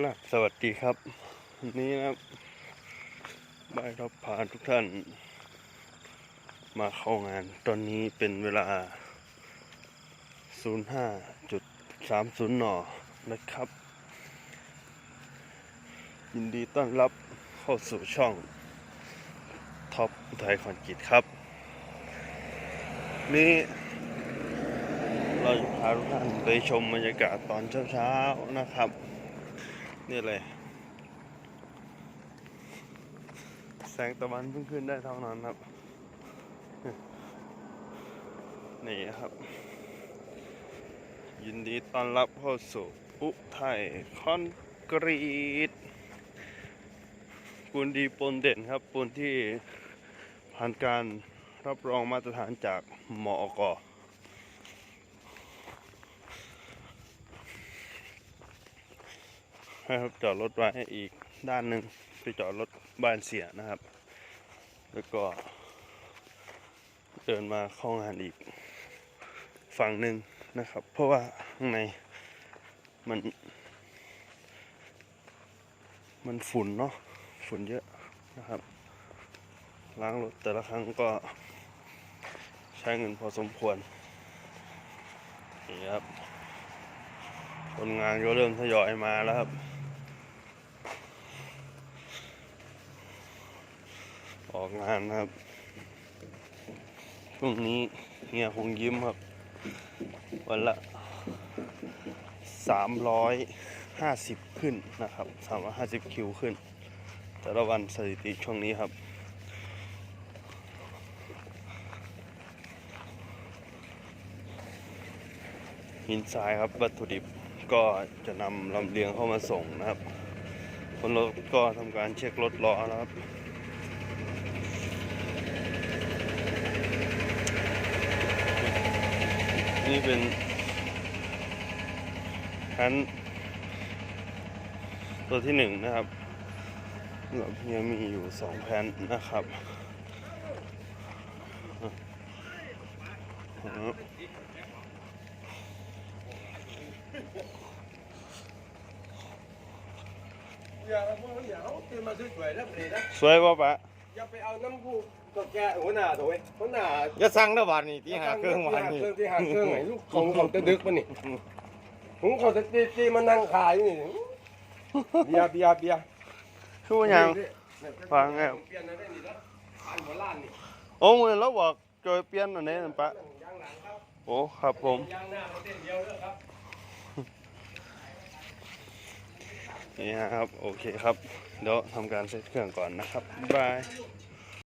ครับสวัสดีครับวันนี้นะครับบายรับพาทุกท่าน มาเข้างาน ตอนนี้เป็นเวลา 05.30 น นะครับ ยินดีต้อนรับเข้าสู่ช่องท็อปไทยคอนกรีตครับ นี่เราจะพาทุกท่านไปชมบรรยากาศตอนเช้าๆนะครับ นี่เลย แสงตะวันเพิ่งขึ้นได้เท่านั้นครับ นี่ครับ ยินดีต้อนรับเข้าสู่อุทัยคอนกรีตปูนดีปูนเด่นครับปูนที่ผ่านการรับรองมาตรฐานจากมอก ให้ครับจอดรถไว้อีกด้านหนึ่งไปจอดรถบ้านเสียนะครับ แล้วก็ เดินมาเข้างานอีกฝั่งหนึ่งนะครับ เพราะว่าข้างในมัน มันฝุ่นเนาะฝุ่นเยอะนะครับ ล้างรถแต่ละครั้งก็ใช้เงินพอสมควรนี่ครับคนงานก็เริ่มทยอยมาแล้วครับ ออกงานนะครับพรุ่งนี้เฮียคงยิ้มครับ วันละสามร้อยห้าสิบขึ้นนะครับสามร้อยห้าสิบคิวขึ้น แต่ละวันสถิติช่วงนี้ครับ หินทรายครับวัตถุดิบก็จะนำลำเลียงเข้ามาส่งนะครับ คนรถก็ทำการเช็ครถล้อนะครับ นี่เป็นแผ่นตัวที่หนึ่งนะครับแล้วยังมีอยู่สองแผ่นนะครับอ่าอย่าเอาพวยป่ะสวยป่ะปะ อย่าไปเอาน้ำกูตัวแกหัวหน้าตัวเว้ยหัวหน้าจะสั่งได้วันนี้ที่หาเครื่องวันนี้เครื่องที่หาเครื่องไหนลูกของเขาจะดึกมันนี่ผมเขาจะตีตีมันนั่งขายนี่เบียร์เบียร์เบียร์คือว่าหยังฟังไงเปลี่ยนอะไรนี่นะอันหัวล้านนี่โอ้มือเราบอกจอยเปลี่ยนอันนี้นั่นปะยางหลังครับโอ้ครับผม ยางหน้าเราเส้นเดียวเลยครับ นี่ครับ โอเคครับ เดี๋ยวทำการเซตเครื่องก่อนนะครับ บ๊ายบาย